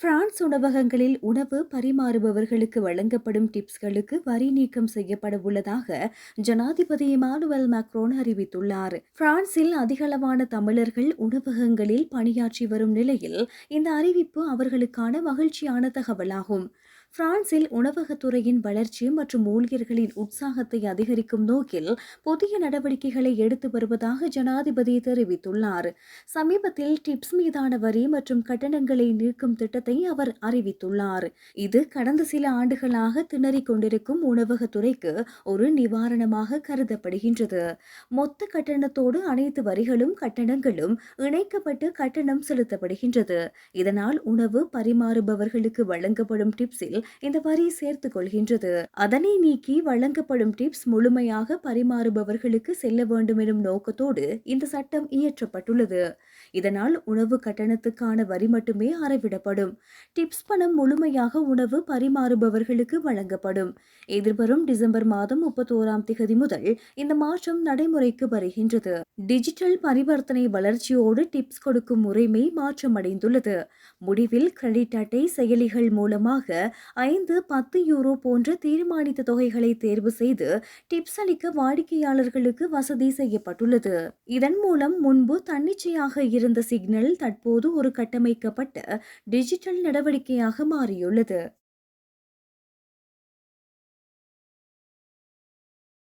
France உணவகங்களில் உணவு பரிமாறுபவர்களுக்கு வழங்கப்படும் டிப்ஸ்களுக்கு வரி நீக்கம் செய்யப்பட உள்ளதாக ஜனாதிபதி இமானுவல் மேக்ரோன் அறிவித்துள்ளார். பிரான்சில் அதிகளவான தமிழர்கள் உணவகங்களில் பணியாற்றி வரும் நிலையில் இந்த அறிவிப்பு அவர்களுக்கான மகிழ்ச்சியான தகவலாகும். பிரான்சில் உணவகத்துறையின் வளர்ச்சி மற்றும் ஊழியர்களின் உற்சாகத்தை அதிகரிக்கும் நோக்கில் புதிய நடவடிக்கைகளை எடுத்து வருவதாக ஜனாதிபதி தெரிவித்துள்ளார். சமீபத்தில் டிப்ஸ் மீதான வரி மற்றும் கட்டணங்களை நீக்கும் திட்டத்தை அவர் அறிவித்துள்ளார். இது கடந்த சில ஆண்டுகளாக திணறிக் கொண்டிருக்கும் உணவகத்துறைக்கு ஒரு நிவாரணமாக கருதப்படுகின்றது. மொத்த கட்டணத்தோடு அனைத்து வரிகளும் கட்டணங்களும் இணைக்கப்பட்டு கட்டணம் செலுத்தப்படுகின்றது. இதனால் உணவு பரிமாறுபவர்களுக்கு வழங்கப்படும் டிப்ஸில் இந்த வரி சேர்த்துக் கொள்கின்றது. அதனை நீக்கி வழங்கப்படும் டிப்ஸ் முழுமையாக பரிமாறுபவர்களுக்கு செல்ல வேண்டும் எனும் நோக்கத்தோடு இந்த சட்டம் இயற்றப்பட்டுள்ளது. இதனால் உணவு கட்டணத்துக்கான வரி மட்டுமே அறவிடப்படும். டிப்ஸ் பணம் முழுமையாக உணவு பரிமாறுபவர்களுக்கு வழங்கப்படும். எதிர்வரும் டிசம்பர் மாதம் முப்பத்தோராம் திகதி முதல் இந்த மாற்றம் நடைமுறைக்கு வருகின்றது. டிஜிட்டல் பரிவர்த்தனை வளர்ச்சியோடு டிப்ஸ் கொடுக்கும் முறைமை மாற்றமடைந்துள்ளது. முடிவில் கிரெடிட் அட்டை செயலிகள் மூலமாக ஐந்து பத்து யூரோ போன்ற தீர்மானித்த தொகைகளை தேர்வு செய்து டிப்ஸ் அளிக்க வாடிக்கையாளர்களுக்கு வசதி செய்யப்பட்டுள்ளது. இதன் மூலம் முன்பு தன்னிச்சையாக இருந்த சிக்னல் தற்போது ஒரு கட்டமைக்கப்பட்ட டிஜிட்டல் நடவடிக்கையாக மாறியுள்ளது.